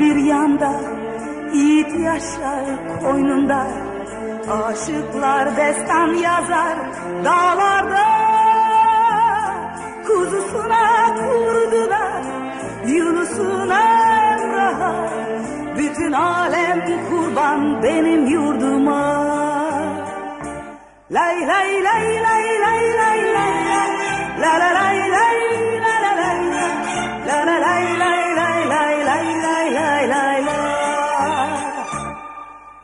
bir yanda Yiğit yaşar koynunda. Aşıklar destan yazar dağlarda. Kuzusuna kurdular Yunus'una Emrah'a. Bütün alem kurban benim yurduma. Lay lay lay lay lay lay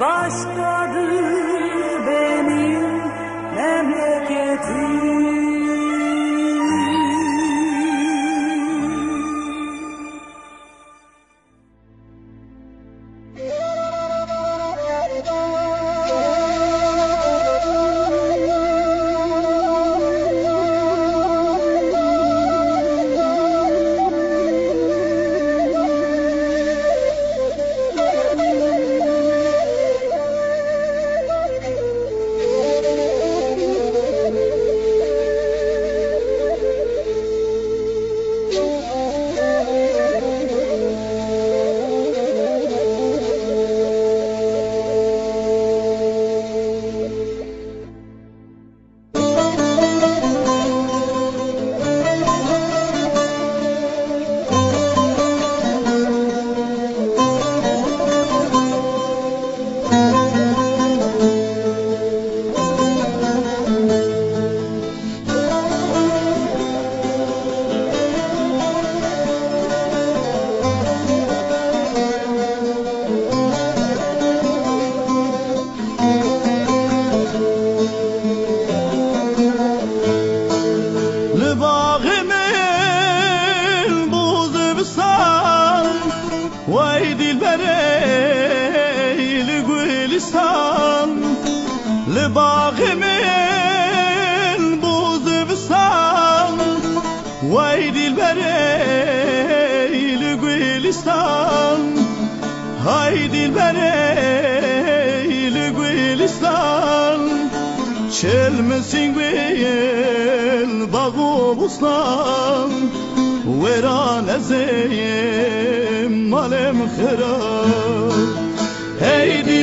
başkadır دلبری لگلستان لباغ من بوزبستان وای دلبری لگلستان های دلبری لگلستان چلمسین گل باغ و بستان وران زیر مالم خراب هیدی